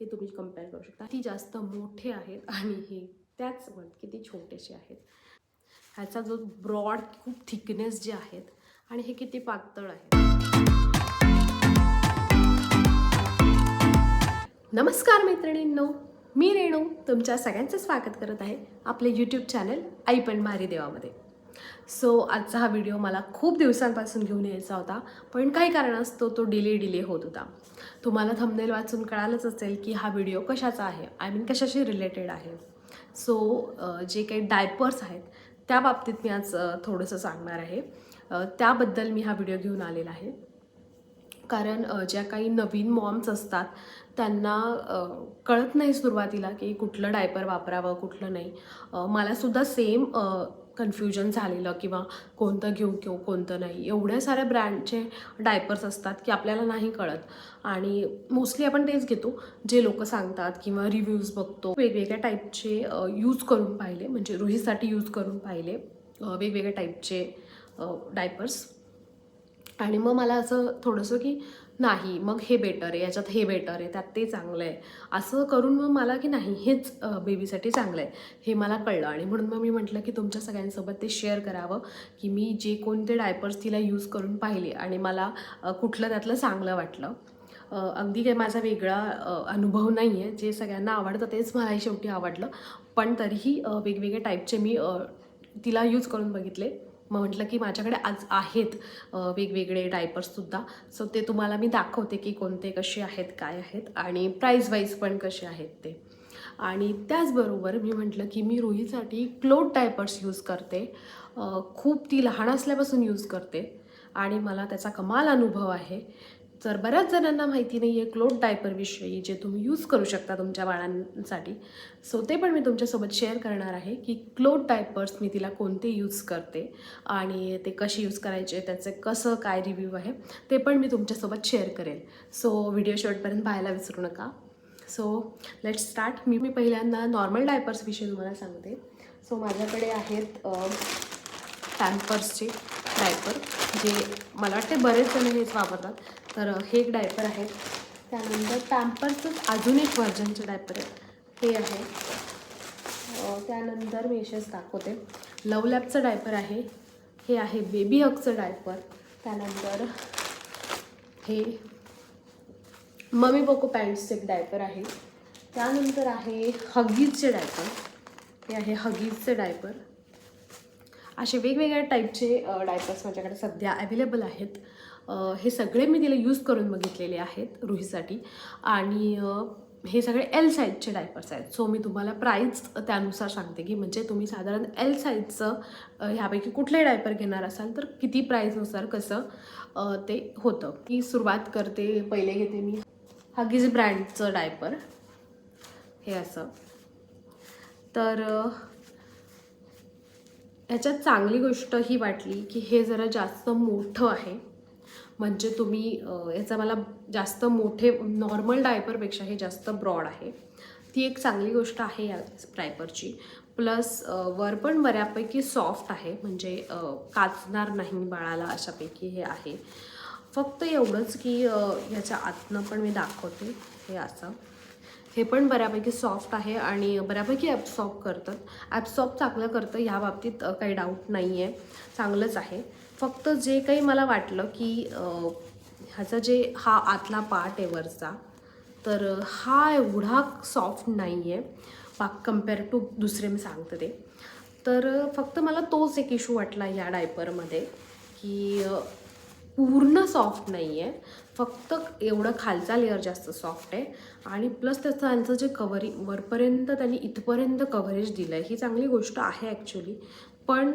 हे तुम्ही कंपेअर करू शकता. ती जास्त मोठे आहेत आणि हे त्याच पण किती छोटेसे आहेत. ह्याचा जो ब्रॉड खूप थिकनेस जे आहेत आणि हे किती पातळ आहे नमस्कार मैत्रिणींनो मी रेणू तुमच्या सगळ्यांचं स्वागत करत आहे आपले यूट्यूब चॅनल आई पण भारी देवामध्ये. सो आजचा हा व्हिडिओ मला खूप दिवसांपासून घेऊन यायचा होता पण काही कारणास्तव तो डिले डिले होत होता. तुम्हाला थंबनेल वाचून कळालंच असेल की हा व्हिडिओ कशाचा आहे? आय मीन कशाशी रिलेटेड आहे? सो जे काही डायपर्स आहेत त्या बाबतीत मी आज थोडंसं सांगणार आहे. त्याबद्दल मी हा व्हिडिओ घेऊन आलेला आहे. कारण ज्या काही नवीन मॉम्स असतात त्यांना कळत नाही सुरुवातीला की कुठलं डायपर वापरावं कुठलं नाही. मलासुद्धा सेम कन्फ्युजन झालेलं किंवा कोणतं घेऊ किंवा कोणतं नाही. एवढ्या साऱ्या ब्रँडचे डायपर्स असतात की आपल्याला नाही कळत. आणि मोस्टली आपण तेच घेतो. जे लोक सांगतात किंवा रिव्ह्यूज बघतो. वेगवेगळ्या टाईपचे यूज करून पाहिले. म्हणजे रुहीसाठी यूज करून पाहिले वेगवेगळ्या टाईपचे डायपर्स आणि मग मला असं थोडंसं की नाही मग हे बेटर आहे याच्यात हे बेटर आहे त्यात ते चांगलं आहे. असं करून मग मला की नाही हेच बेबीसाठी चांगलं आहे. हे मला कळलं आणि म्हणून मग मी म्हटलं की तुमच्या सगळ्यांसोबत ते शेअर करावं की मी जे कोणते डायपर्स तिला यूज करून पाहिले आणि मला कुठलं त्यातलं चांगलं वाटलं. अगदी काही माझा वेगळा अनुभव नाही आहे जे सगळ्यांना आवडतं तेच मलाही शेवटी आवडलं. पण तरीही वेगवेगळ्या वेगवेगळे टाईपचे मी तिला यूज करून बघितले. मग म्हटलं की माझ्याकडे आज आहेत वेगवेगळे डायपर्ससुद्धा सो ते तुम्हाला मी दाखवते की कोणते कसे आहेत काय आहेत आणि प्राईज वाईज पण कसे आहेत ते. आणि त्याचबरोबर मी म्हटलं की मी रुईसाठी क्लोथ डायपर्स यूज करते. खूप ती लहान असल्यापासून यूज करते. आणि मला त्याचा कमाल अनुभव आहे. तर बऱ्याच जणांना माहिती नाही आहे क्लोथ डायपरविषयी जे तुम्ही यूज करू शकता तुमच्या बाळांसाठी. सो ते पण मी तुमच्यासोबत शेअर करणार आहे की क्लोथ डायपर्स मी तिला कोणते यूज करते आणि ते कसे यूज करायचे त्याचे कसं काय रिव्ह्यू आहे ते पण मी तुमच्यासोबत शेअर करेल. सो व्हिडिओ शेवटपर्यंत पाहायला विसरू नका. सो लेट स्टार्ट मी मी पहिल्यांदा नॉर्मल डायपर्सविषयी तुम्हाला सांगते. सो माझ्याकडे आहेत पॅम्पर्सचे डायपर जे मला वाटते बरेच जण हेच वापरतात. तर हे एक डायपर आहे. त्यानंतर पॅम्पर्सच अजून एक व्हर्जनचे डायपर आहे हे आहे. त्यानंतर मी असेच दाखवते लव लॅबचं डायपर आहे. हे आहे बेबी हकचं डायपर त्यानंतर हे ममी पोको पॅन्ट्सचे एक डायपर आहे. त्यानंतर आहे हगीजचे डायपर हे आहे हगीजचे डायपर असे वेगवेगळ्या टाईपचे डायपर्स माझ्याकडे सध्या अवेलेबल आहेत. हे सगळे मी तिला यूज करून बघितलेले आहेत रुहीसाठी. आणि हे सगळे एल साईजचे डायपर्स आहेत. सो मी तुम्हाला प्राईज त्यानुसार सांगते की म्हणजे तुम्ही साधारण एल साईजचं ह्यापैकी कुठले डायपर घेणार असाल तर किती प्राईजनुसार कसं ते होतं. की सुरुवात करते पहिले घेते मी. हगीज ब्रँडचं डायपर हे असं. तर ह्याच्यात चांगली गोष्ट ही वाटली की हे जरा जास्त मोठं आहे. म्हणजे तुम्ही याचा मला जास्त मोठे नॉर्मल डायपरपेक्षा हे जास्त ब्रॉड आहे. ती एक चांगली गोष्ट आहे या डायपरची. प्लस वर पण बऱ्यापैकी सॉफ्ट आहे. म्हणजे काचणार नाही बाळाला अशापैकी हे आहे. फक्त एवढंच की ह्याच्या आतनं पण मी दाखवते हे असं. हे पण बऱ्यापैकी सॉफ्ट आहे आणि बऱ्यापैकी ॲब्सॉर्ब करतं ॲब्सॉर्ब चांगलं करतं ह्या बाबतीत काही डाऊट नाही आहे चांगलंच आहे. फक्त जे काही मला वाटलं की ह्याचा जे हा आतला पार्ट आहे वरचा तर हा एवढा सॉफ्ट नाही आहे बाक कंपेअर टू दुसरे मी सांगते ते. तर फक्त मला तोच एक इशू वाटला या डायपरमध्ये की पूर्ण सॉफ्ट नाही आहे फक्त एवढं खालचा लेअर जास्त सॉफ्ट आहे. आणि प्लस त्याचं त्यांचं जे कवरिंग वरपर्यंत त्यांनी इथपर्यंत कव्हरेज दिलं आहे ही चांगली गोष्ट आहे ॲक्च्युली पण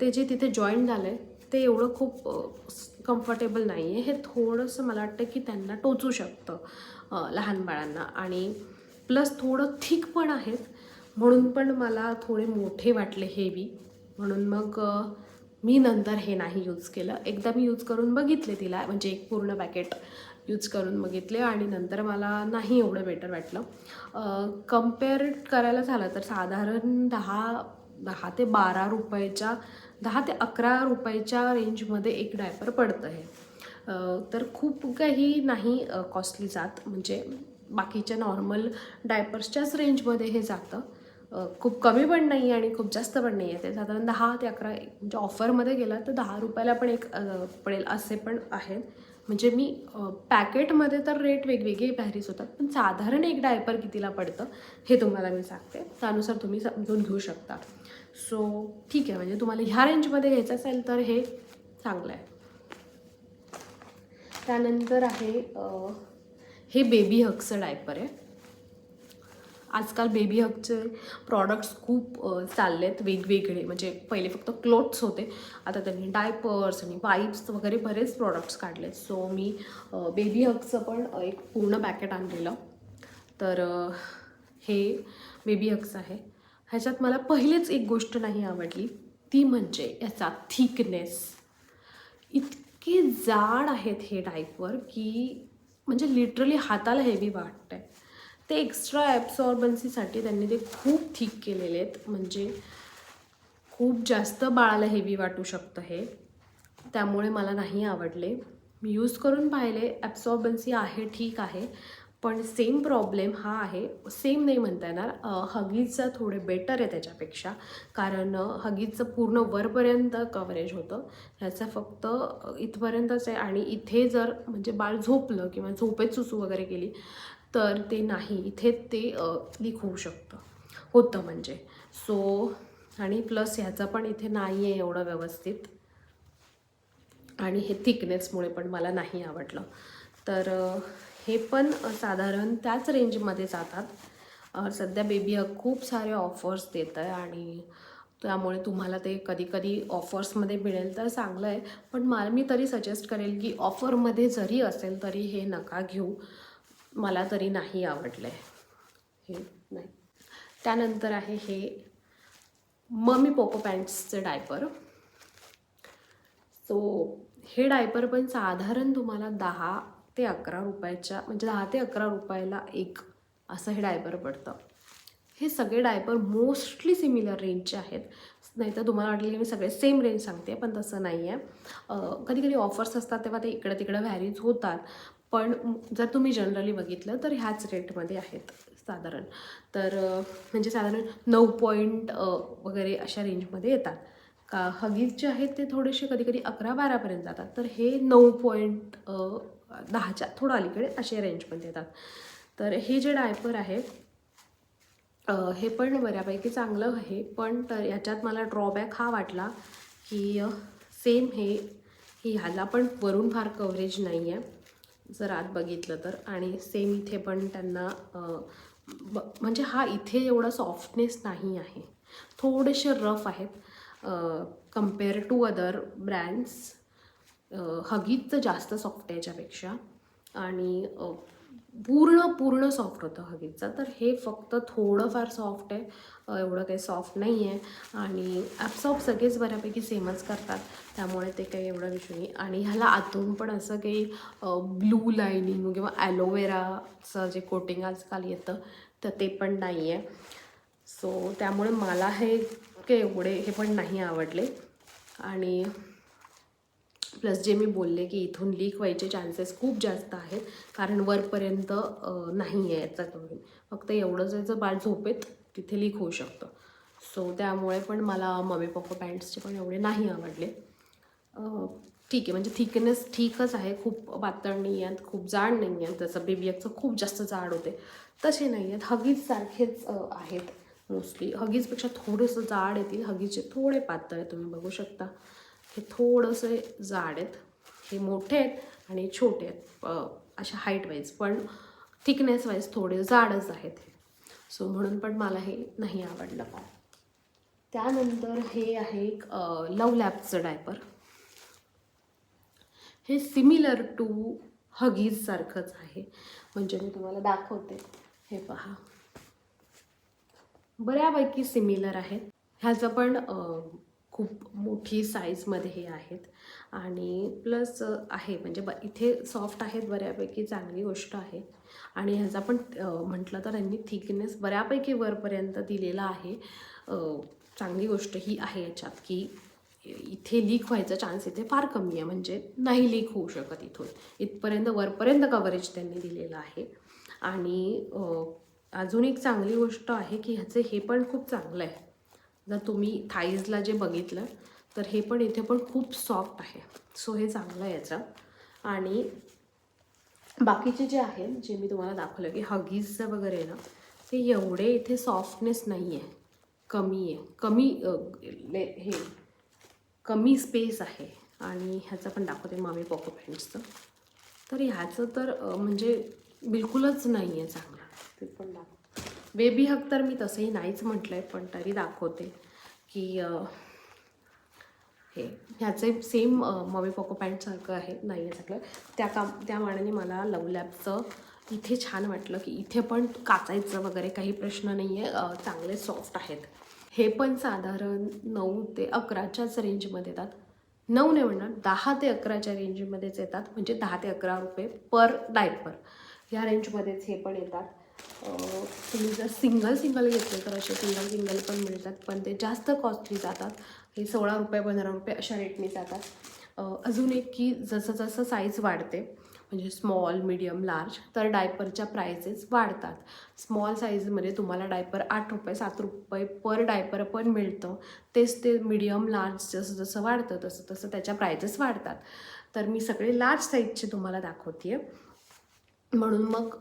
ते जे तिथे जॉईन झालं आहे ते एवढं खूप कम्फर्टेबल नाही आहे हे थोडंसं मला वाटतं की त्यांना टोचू शकतं लहान बाळांना. आणि प्लस थोडं थिक पण आहेत. म्हणून पण मला थोडे मोठे वाटले हेवी. म्हणून मग मी नंतर हे नाही यूज केलं. एकदा मी यूज करून बघितले तिला. म्हणजे एक पूर्ण पॅकेट यूज करून बघितले आणि नंतर मला नाही एवढं बेटर वाटलं. कंपेअर करायला झालं तर साधारण दहा दहा ते बारा रुपयाच्या दहा ते अकरा रुपयाच्या रेंजमध्ये एक डायपर पडतं आहे तर खूप काही नाही कॉस्टली जात. म्हणजे बाकीच्या नॉर्मल डायपर्सच्याच रेंजमध्ये हे जातं. खूप कमी पण नाही आहे आणि खूप जास्त पण नाही आहे ते साधारण दहा ते अकरा म्हणजे ऑफरमध्ये गेला तर दहा रुपयाला पण एक पडेल असे पण आहेत. म्हणजे मी पॅकेटमध्ये तर रेट वेगवेगळे व्हॅरीज होतात पण साधारण एक डायपर कितीला पडतं हे तुम्हाला मी सांगते. त्यानुसार तुम्ही समजून घेऊ शकता. सो ठीक आहे. म्हणजे तुम्हाला ह्या रेंजमध्ये घ्यायचं असेल तर हे चांगलं आहे. त्यानंतर आहे हे बेबी हक्सचं डायपर आहे. आजकाल बेबी हकचे प्रॉडक्ट्स खूप चालले आहेत वेगवेगळे. म्हणजे पहिले फक्त क्लोथ्स होते. आता त्यांनी डायपर्स आणि वाईप्स वगैरे बरेच प्रॉडक्ट्स काढले सो मी बेबी हगचं पण एक पूर्ण पॅकेट आणलेलं. तर हे बेबी हक्स आहे. ह्याच्यात मला पहिलेच एक गोष्ट नाही आवडली. ती म्हणजे याचा थिकनेस. इतके जाड आहेत हे डायपर की म्हणजे लिटरली हाताला हेवी वाटतं आहे ते एक्स्ट्रा ॲब्सॉर्बन्सीसाठी त्यांनी ते खूप थिक केलेले आहेत. म्हणजे खूप जास्त बाळाला हेवी वाटू शकतं हे. त्यामुळे मला नाही आवडले. मी यूज करून पाहिले. ॲब्सॉर्बन्सी आहे ठीक आहे. पण सेम प्रॉब्लेम हा आहे. सेम नाही म्हणता येणार. हगीजचं थोडे बेटर आहे त्याच्यापेक्षा. कारण हगीजचं पूर्ण वरपर्यंत कव्हरेज होतं. ह्याचं फक्त इथपर्यंतच आहे. आणि इथे जर म्हणजे बाळ झोपलं किंवा झोपेत सुसू वगैरे केली तर ते नाही. इथे ते लीक होऊ शकतं. होतं म्हणजे. सो आणि प्लस ह्याचं पण इथे नाही आहे एवढं व्यवस्थित. आणि हे थिकनेसमुळे पण मला नाही आवडलं. तर हे पण साधारण त्याच रेंजमध्ये जातात. सध्या बेबी हग खूप सारे ऑफर्स देत आहे आणि त्यामुळे तुम्हाला ते कधी कधी ऑफर्समध्ये मिळेल तर चांगलं आहे. पण मला मी तरी सजेस्ट करेल की ऑफरमध्ये जरी असेल तरी हे नका घेऊ. मला तरी नाही आवडलं आहे हे नाही. त्यानंतर आहे हे मम्मी पोको पॅन्ट्सचे डायपर सो हे डायपर पण साधारण तुम्हाला दहा ते अकरा रुपयाच्या म्हणजे दहा ते अकरा रुपयाला एक असं हे डायपर पडतं. हे सगळे डायपर मोस्टली सिमिलर रेंजचे आहेत. नाहीतर तुम्हाला वाटलं की मी सगळे सेम रेंज सांगते पण तसं नाही आहे. कधी कधी ऑफर्स असतात तेव्हा ते इकडं तिकडं व्हॅरीज होतात. पण जर तुम्ही जनरली बघितलं तर ह्याच रेटमध्ये आहेत साधारण. तर म्हणजे साधारण नऊ पॉईंट वगैरे अशा रेंजमध्ये येतात. का हगीज जे आहेत ते थोडेसे कधी कधी अकरा बारापर्यंत जातात. तर हे नऊ पॉईंट दहाच्या थोडं अलीकडे असे रेंजमध्ये येतात. तर हे जे डायपर आहे हे पण बऱ्यापैकी चांगलं आहे पण तर याच्यात मला ड्रॉबॅक हा वाटला की सेम हे की ह्याला पण वरून फार कव्हरेज नाही आहे जर आत बघितलं तर. आणि सेम इथे पण त्यांना ब म्हणजे हा इथे एवढा सॉफ्टनेस नाही आहे. थोडेसे रफ आहेत कंपेअर टू अदर ब्रँड्स हगीजचं जास्त सॉफ्ट आहे याच्यापेक्षा. आणि पूर्ण पूर्ण सॉफ्ट होतं हगीजचं. तर हे फक्त थोडंफार सॉफ्ट आहे. एवढं काही सॉफ्ट नाही आहे आणि ॲपसॉप सगळेच बऱ्यापैकी सेमच करतात. त्यामुळे ते काही एवढं विषय नाही. आणि ह्याला आतून पण असं काही ब्लू लाईनिंग किंवा ॲलोवेराचं जे कोटिंग आजकाल येतं तर ते पण नाही आहे सो त्यामुळे मला हे काही एवढे हे पण नाही आवडले. आणि प्लस जे मी बोलले की इथून लीक व्हायचे चान्सेस खूप जास्त आहेत कारण वरपर्यंत नाही आहे याचा करून फक्त एवढंच याचं बाळ झोपेत तिथे लीक होऊ शकतं. सो त्यामुळे पण मला मम्मी पप्पा पॅन्ट्सचे पण एवढे नाही आवडले. ठीक आहे म्हणजे थिकनेस ठीकच आहे खूप पातळ नाही आहेत खूप जाड नाही आहेत जसं बेबियकचं खूप जास्त जाड होते तसे नाही आहेत. हगीजसारखेच आहेत मोस्टली हगीजपेक्षा थोडंसं जाड येतील हगीजचे थोडे पातळ आहे तुम्ही बघू शकता. हे थोडंसे जाड आहेत. हे मोठे आहेत आणि छोटे आहेत. अशा हाईट वाईज पण थिकनेस वाईज थोडे जाडच आहेत हे. सो म्हणून पण मला हे नाही आवडलं. त्यानंतर हे आहे एक लव लॅबचं डायपर हे सिमिलर टू हगीजसारखंच आहे. म्हणजे मी तुम्हाला दाखवते. हे पहा. बऱ्यापैकी सिमिलर आहेत. ह्याचं पण खूप मोठी साईजमध्ये हे आहेत. आणि प्लस आहे. म्हणजे ब इथे सॉफ्ट आहेत बऱ्यापैकी चांगली गोष्ट आहे. आणि ह्याचा पण म्हटलं तर त्यांनी थिकनेस बऱ्यापैकी वरपर्यंत दिलेला आहे. चांगली गोष्ट ही आहे याच्यात की इथे लीक व्हायचा चान्स इथे फार कमी आहे. म्हणजे नाही लीक होऊ शकत इथून. इथपर्यंत वरपर्यंत कव्हरेज त्यांनी दिलेलं आहे. आणि अजून एक चांगली गोष्ट आहे की ह्याचे हे पण खूप चांगलं आहे. जर तुम्ही थाईजला जे बघितलं तर हे पण इथे पण खूप सॉफ्ट आहे. सो हे चांगलं आहे याचं. आणि बाकीचे जे आहेत जे मी तुम्हाला दाखवलं की हगीजचं वगैरे आहे ना ते एवढे इथे सॉफ्टनेस नाही आहे कमी आहे. कमी ले- हे कमी स्पेस आहे. आणि ह्याचं पण दाखवते मामी पॉको पॅन्ट्सचं तर ह्याचं तर म्हणजे बिलकुलच नाही आहे चांगलं. ते पण दाखव बेबी हक तर मी तसंही नाहीच म्हटलं आहे पण तरी दाखवते की हे ह्याचे सेम मम्मी पॉको पॅन्टसारखं आहे नाही आहे सगळं. त्या काम त्या मानाने मला लव लॅबचं इथे छान वाटलं की इथे पण काचायचं वगैरे काही प्रश्न नाही आहे चांगले सॉफ्ट आहेत. हे पण साधारण नऊ ते अकराच्याच रेंजमध्ये येतात. नऊ नाही म्हणणार दहा ते अकराच्या रेंजमध्येच येतात म्हणजे दहा ते अकरा रुपये पर डायपर या रेंजमध्येच हे पण येतात. तुम्ही जर सिंगल सिंगल घेतले तर असे सिंगल सिंगल पण मिळतात पण ते जास्त कॉस्टली जातात. हे सोळा रुपये पंधरा रुपये अशा रेटने जातात. अजून एक की जसं जसं साईज वाढते म्हणजे स्मॉल मिडियम लार्ज तर डायपरच्या प्रायसेस वाढतात. स्मॉल साईजमध्ये तुम्हाला डायपर आठ रुपये सात रुपये पर डायपर पण मिळतं. तेच ते मिडियम लार्ज जसं जसं वाढतं तसं तसं त्याच्या प्राइसेस वाढतात. तर मी सगळे लार्ज साईजचे तुम्हाला दाखवते म्हणून मग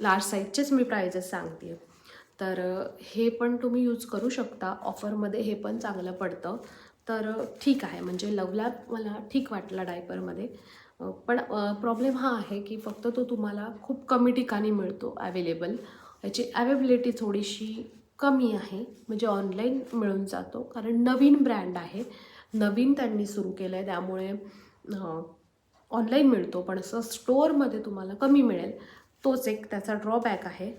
लार्ज साईजचेच मी प्राइजेस सांगते तर हे पण तुम्ही यूज करू शकता. ऑफरमध्ये हे पण चांगलं पडतं. तर ठीक आहे. म्हणजे लवला मला ठीक वाटला डायपरमध्ये पण प्रॉब्लेम हा आहे की फक्त तो तुम्हाला खूप कमी ठिकाणी मिळतो अवेलेबल याची अवेबिलिटी थोडीशी कमी आहे. म्हणजे ऑनलाईन मिळून जातो. कारण नवीन ब्रँड आहे. नवीन त्यांनी सुरू केलं आहे त्यामुळे ऑनलाईन मिळतो. पण असं स्टोअरमध्ये तुम्हाला कमी मिळेल. तोच एक त्याचा ड्रॉबॅक आहे.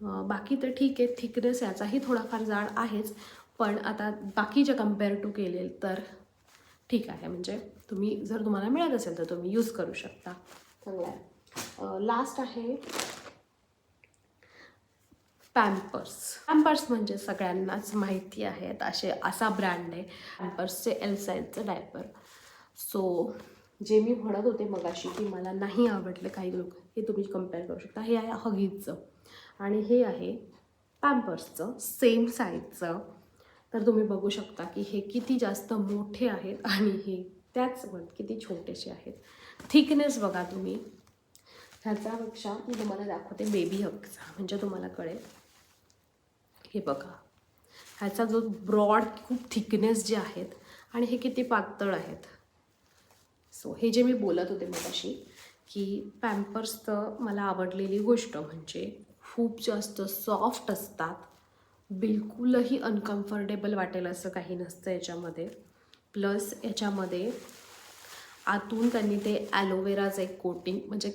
बाकी तर ठीक आहे थिकनेस याचाही थोडाफार जाड आहेच. पण आता बाकीच्या कंपेअर टू केले तर ठीक आहे. म्हणजे तुम्ही जर तुम्हाला मिळत असेल तर तुम्ही यूज करू शकता. चांगलं आहे लास्ट आहे पॅम्पर्स पॅम्पर्स म्हणजे सगळ्यांनाच माहिती आहेत. असे असा ब्रँड आहे. पॅम्पर्सचे एल साईजचं डायपर सो जे मी म्हणत होते मगाशी की मला नाही आवडले काही लोक. हे तुम्ही कंपेअर करू शकता. हे आहे हगीजचं. आणि हे आहे पॅम्पर्सचं. सेम साईजचं तर तुम्ही बघू शकता की हे किती जास्त मोठे आहेत आणि हे त्याच किती छोटेसे आहेत. थिकनेस बघा तुम्ही. ह्याच्यापेक्षा मी तुम्हाला दाखवते बेबी हगचा म्हणजे तुम्हाला कळेल. हे बघा. ह्याचा जो ब्रॉड खूप थिकनेस जे आहेत आणि हे किती पातळ आहेत. सो हे जे मी बोलत होते मगाशी की पॅम्पर्सचं मला आवडलेली गोष्ट म्हणजे खूप जास्त सॉफ्ट असतात. बिलकुलही अनकम्फर्टेबल वाटेल असं काही नसतं याच्यामध्ये. प्लस याच्यामध्ये आतून त्यांनी ते ॲलोवेराचं एक कोटिंग म्हणजे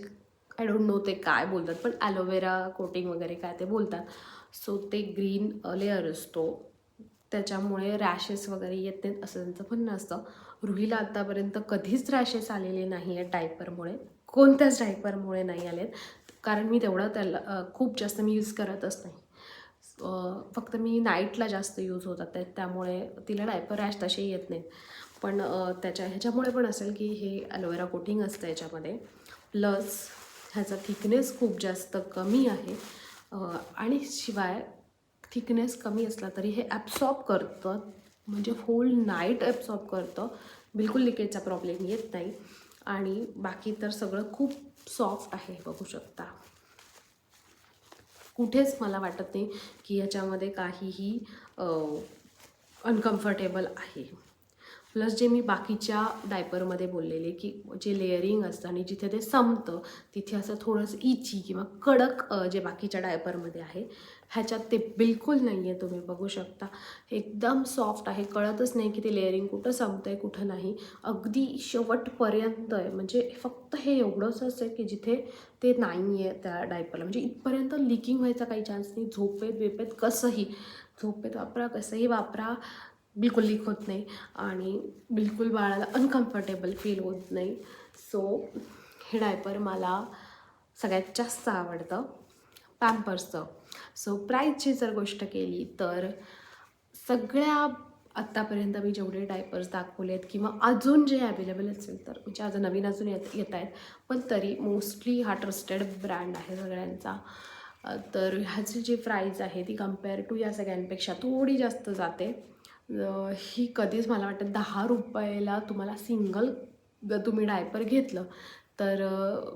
आय डोंट नो ते काय बोलतात पण ॲलोवेरा कोटिंग वगैरे काय ते बोलतात. सो ते ग्रीन लेअर असतो. त्याच्यामुळे रॅशेस वगैरे येत नाहीत असं त्यांचं म्हणणं असतं. रुहीला आत्तापर्यंत कधीच रॅशेस आलेले नाही आहेत डायपरमुळे कोणत्याच डायपरमुळे नाही आलेत. कारण मी तेवढं त्याला खूप जास्त मी यूज करतच नाही. फक्त मी नाईटला जास्त यूज होतात त्या त्यामुळे तिला डायपर रॅश तसे येत नाहीत. पण त्याच्या ह्याच्यामुळे पण असेल की हे ॲलोवेरा कोटिंग असतं याच्यामध्ये. प्लस ह्याचा थिकनेस खूप जास्त कमी आहे. आणि शिवाय थिकनेस कमी असला तरी हे ॲब्सॉर्ब करतं. म्हणजे होल नाईट ॲब्सॉर्ब करतं. बिलकुल लिकेजचा प्रॉब्लेम येत नाही. आणि बाकी तर सगळं खूप सॉफ्ट आहे बघू शकता. कुठेच मला वाटत नाही की याच्यामध्ये काहीही अनकम्फर्टेबल आहे. प्लस जे मी बाकीच्या डायपरमध्ये बोललेले की जे लेअरिंग असतं आणि जिथे ते संपतं तिथे असं थोडंसं इची किंवा कडक जे बाकीच्या डायपरमध्ये आहे ह्याच्यात ते बिलकुल नाही आहे तुम्ही बघू शकता. एकदम सॉफ्ट आहे कळतच नाही की ते लेअरिंग कुठं संपतं आहे कुठं नाही. अगदी शेवटपर्यंत आहे म्हणजे फक्त हे एवढंच असं आहे की जिथे ते नाही आहे त्या डायपरला. म्हणजे इथपर्यंत लिकिंग व्हायचा काही चान्स नाही. झोपेत बिपेत कसंही झोपेत वापरा कसंही वापरा. बिलकुल लीक होत नाही आणि बिलकुल बाळाला अनकम्फर्टेबल फील होत नाही. सो हे डायपर मला सगळ्यात जास्त आवडतं. पॅम्पर्सचं सो प्राईजची जर गोष्ट केली तर सगळ्या आत्तापर्यंत मी जेवढे डायपर्स दाखवले आहेत किंवा अजून जे अवेलेबल असेल तर म्हणजे आज नवीन अजून येत येत आहेत पण तरी मोस्टली हा ट्रस्टेड ब्रँड आहे सगळ्यांचा. तर ह्याची जी प्राईज आहे ती कंपेअर टू या सगळ्यांपेक्षा थोडी जास्त जाते. ही कधीच मला वाटतं दहा रुपयाला तुम्हाला सिंगल जर तुम्ही डायपर घेतलं. तर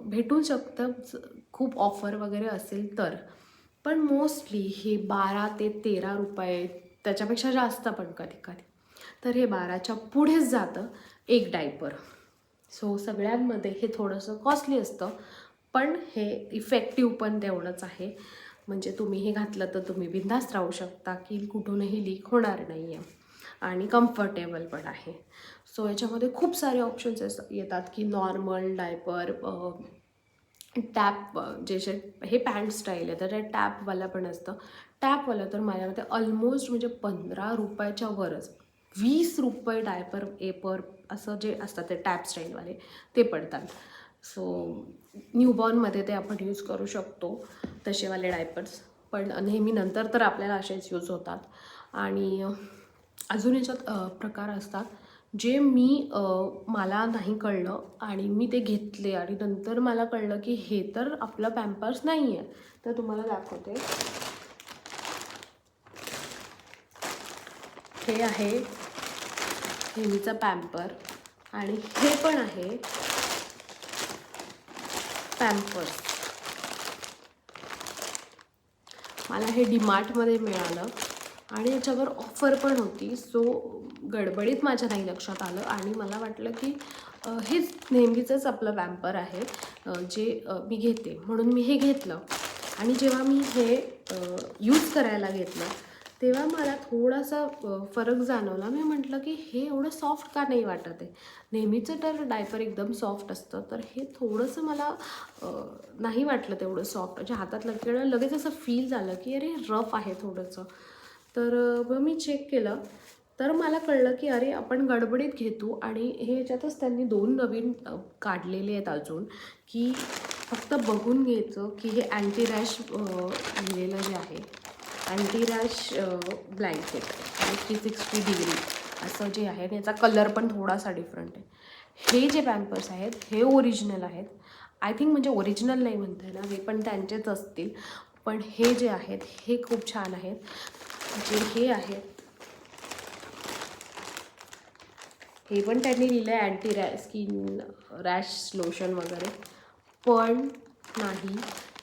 भेटू शकतं. खूप ऑफर वगैरे असेल तर. पण मोस्टली हे बारा ते तेरा रुपये त्याच्यापेक्षा जास्त पण कधी कधी. तर हे बाराच्या पुढेच जातं एक डायपर सो सगळ्यांमध्ये हे थोडंसं कॉस्टली असतं. पण हे इफेक्टिव्ह पण तेवढंच आहे. म्हणजे तुम्ही हे घातलं तर तुम्ही बिंदास्त राहू शकता की कुठूनही लीक होणार नाही आहे आणि कम्फर्टेबल पण आहे. सो याच्यामध्ये खूप सारे ऑप्शन्स येतात की नॉर्मल डायपर टॅप जे जे हे पॅन्ट स्टाईल आहे तर ते टॅपवाला पण असतं. टॅपवालं तर माझ्यामध्ये ऑलमोस्ट म्हणजे पंधरा रुपयाच्या वरच वीस रुपये डायपर एपर असं जे असतात ते टॅप स्टाईलवाले ते पडतात. सो न्यूबॉर्नमध्ये ते आपण यूज करू शकतो तसेवाले डायपर्स पण नेहमी नंतर तर आपल्याला असेच यूज होतात. आणि अजून याच्यात प्रकार असतात जे मी मला नाही कळलं आणि मी ते घेतले आणि नंतर मला कळलं की हे तर आपलं पॅम्पर्स नाही आहे तर तुम्हाला दाखवते. हे आहे नेहमीचं पॅम्पर आणि हे पण आहे पॅम्पर्स. मला हे डीमार्टमध्ये मिळालं. आणि याच्यावर ऑफर पण होती. सो गडबडीत माझ्या नाही लक्षात आलं आणि मला वाटलं की हेच नेहमीचंच आपलं वॅम्पर आहे जे मी घेते. म्हणून मी हे घेतलं. आणि जेव्हा मी हे यूज करायला घेतलं तेव्हा मला थोडासा फरक जाणवला. मी म्हटलं की हे एवढं सॉफ्ट का नाही वाटत आहे? नेहमीचं तर डायपर एकदम सॉफ्ट असतं. तर हे थोडंसं मला नाही वाटलं तेवढं सॉफ्ट म्हणजे हातात लगेच लगेच असं फील झालं की अरे रफ आहे थोडंसं. तर मग मी चेक केलं. तर मला कळलं की अरे आपण गडबडीत घेतो आणि हे याच्यातच त्यांनी दोन नवीन काढलेले आहेत अजून की फक्त बघून घ्यायचं की हे अँटी रॅश लिहिलेलं जे आहे अँटी रॅश ब्लँकेट आणि थ्री सिक्स्टी डिग्री असं जे आहे आणि याचा कलर पण थोडासा डिफरंट आहे. हे जे पॅम्पर्स आहेत हे ओरिजिनल आहेत. आय थिंक म्हणजे ओरिजिनल नाही म्हणता येणार हे पण त्यांचेच असतील. पण हे जे आहेत हे खूप छान आहेत. जे हे आहेत. हे पण त्यांनी लिहिलं आहे anti ra skin rash lotion वगैरे. पण नाही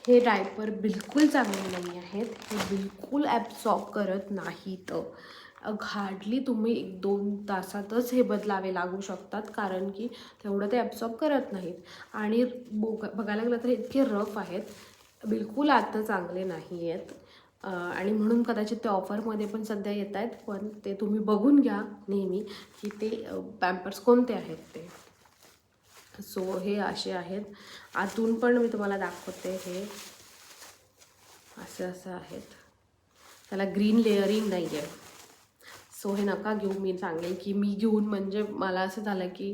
हे डायपर बिलकुल चांगले नाही आहेत. हे बिलकुल ॲब्सॉर्ब करत नाहीत. हार्डली तुम्ही एक दोन तासातच हे बदलावे लागू शकतात कारण की तेवढं ते ॲब्सॉर्ब करत नाहीत. आणि बोग बघायला गेलं तर इतके रफ आहेत. बिलकुल आता चांगले नाही आहेत. आणि म्हणून कदाचित ते ऑफरमध्ये पण सध्या येत आहेत पण ते तुम्ही बघून घ्या नेहमी की ते पॅम्पर्स कोणते आहेत ते. सो हे असे आहेत. आतून पण मी तुम्हाला दाखवते हे. असे असं आहेत. त्याला ग्रीन लेअरिंग नाही आहे सो हे नका घेऊ मी सांगेल की मी घेऊन म्हणजे मला असं झालं की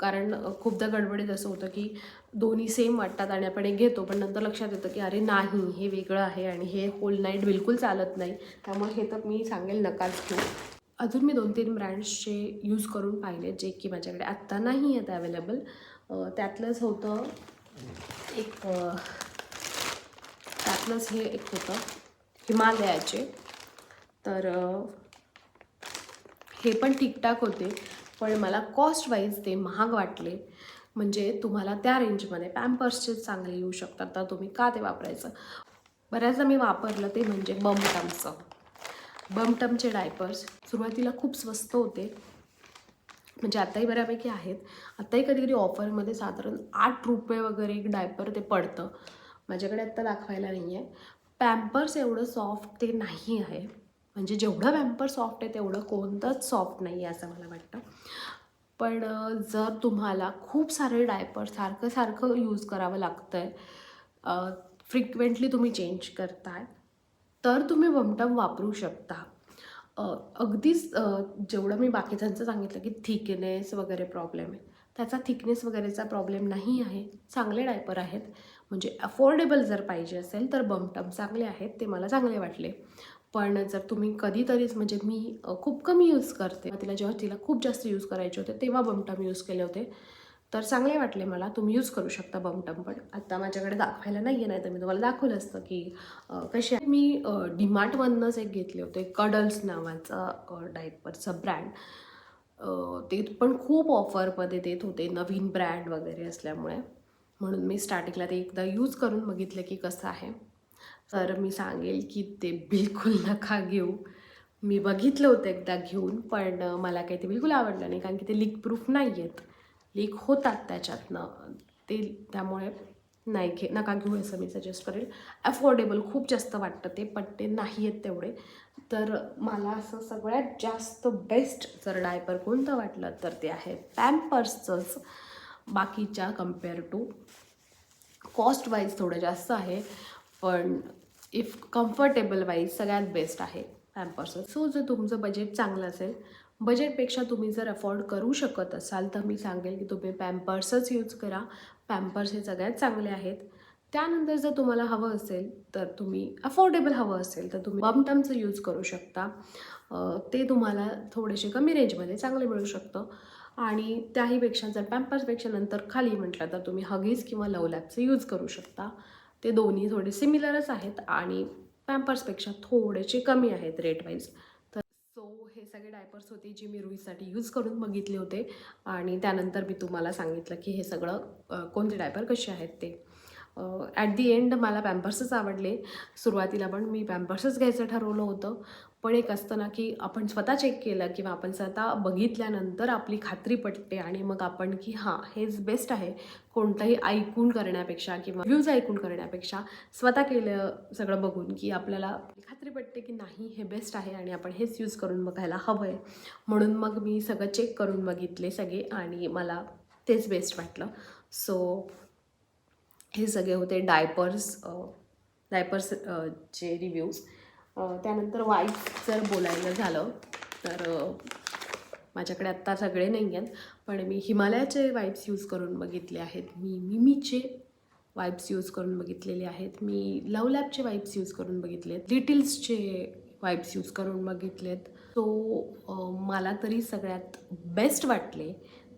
कारण खूपदा गडबडीत असं होतं की दोन्ही सेम वाटतात आणि आपण एक घेतो पण नंतर लक्षात येतं की अरे नाही हे वेगळं आहे आणि हे होल नाईट बिलकुल चालत नाही. त्यामुळे हे तर मी सांगेल नकाच घेऊ. अजून मी दोन तीन ब्रँड्सचे यूज करून पाहिले जे की माझ्याकडे आत्ता नाही आहेत अवेलेबल त्यातलंच होतं एक त्यातलंच हे एक होतं हिमालयाचे. तर हे पण ठीकठाक होते पण मला कॉस्ट वाईज ते महाग वाटले. म्हणजे तुम्हाला त्या रेंजमध्ये पॅम्पर्सचे चांगले येऊ शकतात तर तुम्ही का ते वापरायचं? बऱ्याचदा मी वापरलं ते म्हणजे बमटमचं. बमटमचे डायपर्स सुरुवातीला खूप स्वस्त होते. म्हणजे आत्ताही बऱ्यापैकी आहेत. आत्ताही कधी कधी ऑफरमध्ये साधारण आठ रुपये वगैरे एक डायपर ते पडतं. माझ्याकडे आत्ता दाखवायला नाही आहे पॅम्पर्स एवढं सॉफ्ट ते नाही आहे. म्हणजे जेवढं पॅम्पर सॉफ्ट आहे तेवढं कोणतंच सॉफ्ट नाही आहे असं मला वाटतं. पण जर तुम्हाला खूप सारे डायपर सारखं सारखं यूज करावं लागतं आहे फ्रिक्वेंटली तुम्ही चेंज करताय तर तुम्ही बमटम वापरू शकता. अगदीच जेवढं मी बाकीच्यांचं सांगितलं की थिकनेस वगैरे प्रॉब्लेम आहे त्याचा थिकनेस वगैरेचा प्रॉब्लेम नाही आहे. चांगले डायपर आहेत. म्हणजे अफोर्डेबल जर पाहिजे असेल तर बमटम चांगले आहेत ते मला चांगले वाटले. पण जर तुम्ही कधीतरीच म्हणजे मी खूप कमी यूज करते. तिला जेव्हा तिला खूप जास्त यूज करायचे होते तेव्हा बमटम यूज केले होते. तर चांगले वाटले मला तुम्ही यूज करू शकता बमटम पण. आता माझ्याकडे दाखवायला नाही आहे नाही तर मी तुम्हाला दाखवलं असतं की अ, कसे आहे. मी डीमार्टमधनंच एक घेतले होते कडल्स नावाचा डायपरचा ब्रँड ते पण खूप ऑफरमध्ये देत होते नवीन ब्रँड वगैरे असल्यामुळे. म्हणून मी स्टार्टिंगला ते एकदा यूज करून बघितलं की कसं आहे. तर मी सांगेल की ते बिलकुल नका घेऊ. मी बघितलं होतं एकदा घेऊन पण मला काही ते बिलकुल आवडलं नाही कारण की ते लीक प्रूफ नाही आहेत लीक होतात त्याच्यातनं. ते त्यामुळे नाही घे नका घेऊ असं मी सजेस्ट करेल. अफोर्डेबल खूप जास्त वाटतं ते पण ते नाही आहेत तेवढे. तर मला असं सगळ्यात जास्त बेस्ट जर डायपर कोणतं वाटलं तर ते आहे पॅम्पर्सचंच बाकीच्या कंपेअर टू कॉस्ट वाईज थोडं जास्त आहे पण इफ कम्फर्टेबल वाईज सगळ्यात बेस्ट आहे पॅम्पर्सचं सो जर तुमचं बजेट चांगलं असेल बजेटपेक्षा तुम्ही जर अफोर्ड करू शकत असाल तर मी सांगेल की तुम्ही पॅम्पर्सच यूज करा. पॅम्पर्स हे सगळ्यात चांगले आहेत. त्यानंतर जर तुम्हाला हवं असेल तर तुम्ही अफोर्डेबल हवं असेल तर तुम्ही बमटमचं यूज करू शकता. ते तुम्हाला थोडेसे कमी रेंजमध्ये चांगले मिळू शकतं. आणि त्याहीपेक्षा जर पॅम्पर्सपेक्षा नंतर खाली म्हटलं तर तुम्ही हगीज किंवा लवलॅबचं यूज करू शकता. ते दोन्ही थोडे सिमिलरच आहेत आणि पॅम्पर्सपेक्षा थोडेसे कमी आहेत रेटवाईज तर सो हे सगळे डायपर्स होते जे मी रुईसाठी यूज करून बघितले होते. आणि त्यानंतर मी तुम्हाला सांगितलं की हे सगळं कोणते डायपर कसे आहेत ते. ॲट दी एंड मला पॅम्पर्सच आवडले. सुरुवातीला पण मी पॅम्पर्सच घ्यायचं ठरवलं होतं. पण एक असतं ना की आपण स्वतः चेक केलं किंवा आपण स्वतः बघितल्यानंतर आपली खात्री पटते आणि मग आपण की हां हेच बेस्ट आहे. कोणतंही ऐकून करण्यापेक्षा किंवा व्ह्यूज ऐकून करण्यापेक्षा स्वतः केलं सगळं बघून की आपल्याला खात्री पटते की नाही हे बेस्ट आहे आणि आपण हेच यूज करून बघायला हवं आहे म्हणून मग मी सगळं चेक करून बघितले सगळे आणि मला तेच बेस्ट वाटलं. सो हे सगळे होते डायपर्स डायपर्स चे रिव्ह्यूज त्यानंतर वाईफ जर बोलायला झालं तर माझ्याकडे आत्ता सगळे नाही आहेत पण मी हिमालयाचे वाईप्स यूज करून बघितले आहेत. मी मिमीचे वाईप्स यूज करून बघितलेले आहेत. मी लव लॅबचे वाईप्स यूज करून बघितले आहेत. लिटिल्सचे वाईप्स यूज करून बघितलेत सो मला तरी सगळ्यात बेस्ट वाटले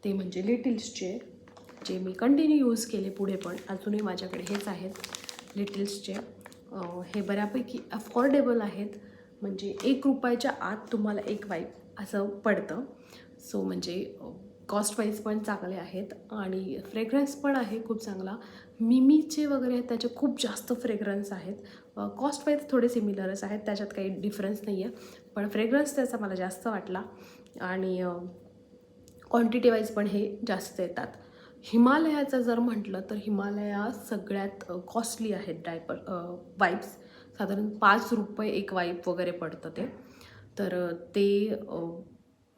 ते म्हणजे लिटिल्सचे जे मी कंटिन्यू यूज केले पुढे पण. अजूनही माझ्याकडे हेच आहेत लिटिल्सचे हे बऱ्यापैकी अफोर्डेबल आहेत. म्हणजे एक रुपयाच्या आत तुम्हाला एक वाईप असं पडतं. सो म्हणजे कॉस्ट वाईज पण चांगले आहेत आणि फ्रेग्रन्स पण आहे खूप चांगला. मिमीचे वगैरे आहेत त्याचे खूप जास्त फ्रेग्रन्स आहेत. कॉस्ट वाईज थोडे सिमिलरच आहेत त्याच्यात काही डिफरन्स नाही आहे पण फ्रेग्रन्स त्याचा मला जास्त वाटला आणि क्वांटिटी वाईज पण हे जास्त येतात. हिमालयाचं जर म्हटलं तर हिमालया सगळ्यात कॉस्टली आहेत डायपर वाईप्स साधारण पाच रुपये एक वाईप वगैरे पडतं ते. तर ते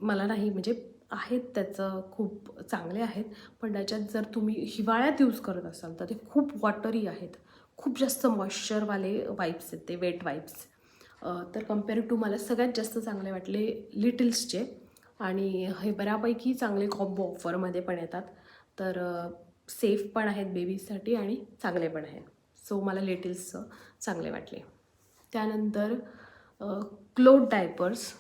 मला नाही म्हणजे आहेत त्याचं खूप चांगले आहेत पण त्याच्यात जर तुम्ही हिवाळ्यात यूज करत असाल तर ते खूप वॉटरी आहेत. खूप जास्त मॉइश्चरवाले वाईप्स आहेत ते वेट वाईप्स तर कंपेअर टू मला सगळ्यात जास्त चांगले वाटले लिटिल्सचे आणि हे बऱ्यापैकी चांगले कॉम्बो ऑफरमध्ये पण येतात. तर सेफ पण आहेत बेबीजसाठी आणि चांगले पण आहेत. सो मला लेटिल्स चांगले वाटले. त्यानंतर क्लोथ डायपर्स.